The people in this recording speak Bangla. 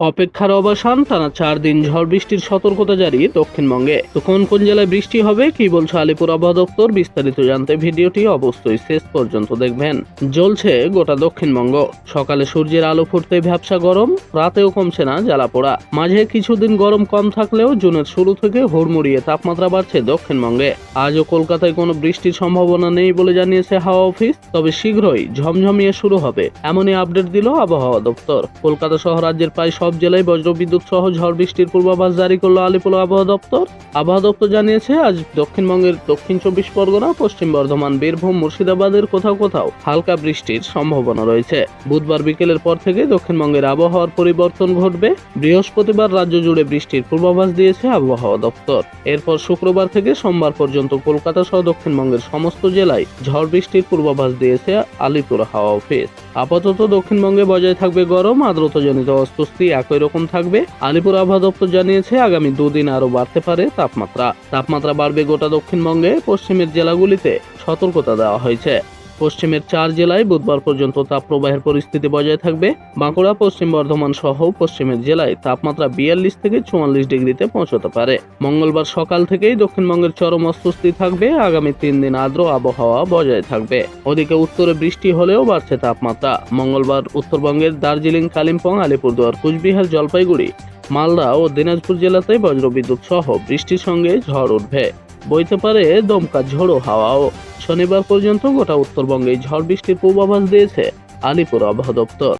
অপেক্ষার অবসান, টানা চার দিন ঝড় বৃষ্টির সতর্কতা জারি দক্ষিণবঙ্গে। তো কোন কোন জেলায় বৃষ্টি হবে, কি বলছে আলিপুর আবহাওয়া দপ্তর? বিস্তারিত জানতে ভিডিওটি অবশ্যই শেষ পর্যন্ত দেখবেন। জ্বলছে গোটা দক্ষিণবঙ্গ। সকালে সূর্যের আলো ফুটতে ভ্যাবসা গরম, রাতেও কমছে না জ্বালাপোড়া। মাঝে কিছুদিন গরম কম থাকলেও জুনের শুরু থেকে হুড়মুড়িয়ে তাপমাত্রা বাড়ছে দক্ষিণবঙ্গে। আজও কলকাতায় কোনো বৃষ্টির সম্ভাবনা নেই বলে জানিয়েছে হাওয়া অফিস, তবে শীঘ্রই ঝমঝমিয়ে শুরু হবে, এমনই আপডেট দিল আবহাওয়া দপ্তর। কলকাতা সহ রাজ্যের প্রায় সব জেলায় বজ্রবিদ্যুৎ সহ ঝড় বৃষ্টির পূর্বাভাস জারি করল আলিপুর আবহাওয়া দপ্তর। আবহাওয়া দপ্তর জানিয়েছে, আজ দক্ষিণবঙ্গের দক্ষিণ চব্বিশ পরগনা, পশ্চিম বর্ধমান, বীরভূম, মুর্শিদাবাদের কোথাও কোথাও হালকা বৃষ্টির সম্ভাবনা রয়েছে। বুধবার বিকেলের পর থেকে দক্ষিণবঙ্গের আবহাওয়ার পরিবর্তন ঘটবে। বৃহস্পতিবার রাজ্য জুড়ে বৃষ্টির পূর্বাভাস দিয়েছে আবহাওয়া দপ্তর। এরপর শুক্রবার থেকে সোমবার পর্যন্ত কলকাতা সহ দক্ষিণবঙ্গের সমস্ত জেলায় ঝড় বৃষ্টির পূর্বাভাস দিয়েছে আলিপুর হাওয়া অফিস। আপাতত দক্ষিণবঙ্গে বজায় থাকবে গরম, আর্দ্রতাজনিত অস্বস্তি একই রকম থাকবে। আলিপুর আবহাওয়া দপ্তর জানিয়েছে, আগামী দুদিন আরও বাড়তে পারে তাপমাত্রা। তাপমাত্রা বাড়বে গোটা দক্ষিণবঙ্গে, পশ্চিমের জেলাগুলিতে সতর্কতা দেওয়া হয়েছে। পশ্চিমের চার জেলায় বুধবার পর্যন্ত তাপপ্রবাহের পরিস্থিতি বজায় থাকবে। বাঁকুড়া, পশ্চিম বর্ধমান সহ পশ্চিমের জেলায় তাপমাত্রা বিয়াল্লিশ থেকে চুয়াল্লিশ ডিগ্রিতে পৌঁছতে পারে। মঙ্গলবার সকাল থেকেই দক্ষিণবঙ্গের চরম অস্বস্তি থাকবে। আগামী তিন দিন আর্দ্র আবহাওয়া বজায় থাকবে। ওদিকে উত্তরে বৃষ্টি হলেও বাড়ছে তাপমাত্রা। মঙ্গলবার উত্তরবঙ্গের দার্জিলিং, কালিম্পং, আলিপুরদুয়ার, কুচবিহার, জলপাইগুড়ি, মালদা ও দিনাজপুর জেলাতে বজ্রবিদ্যুৎ সহ বৃষ্টির সঙ্গে ঝড় উঠবে। বইতে পারে দমকা ঝোড়ো হাওয়াও শনিবার পর্যন্ত গোটা উত্তরবঙ্গে ঝড় বৃষ্টির পূর্বাভাস দিয়েছে আলিপুর আবহাওয়া দপ্তর।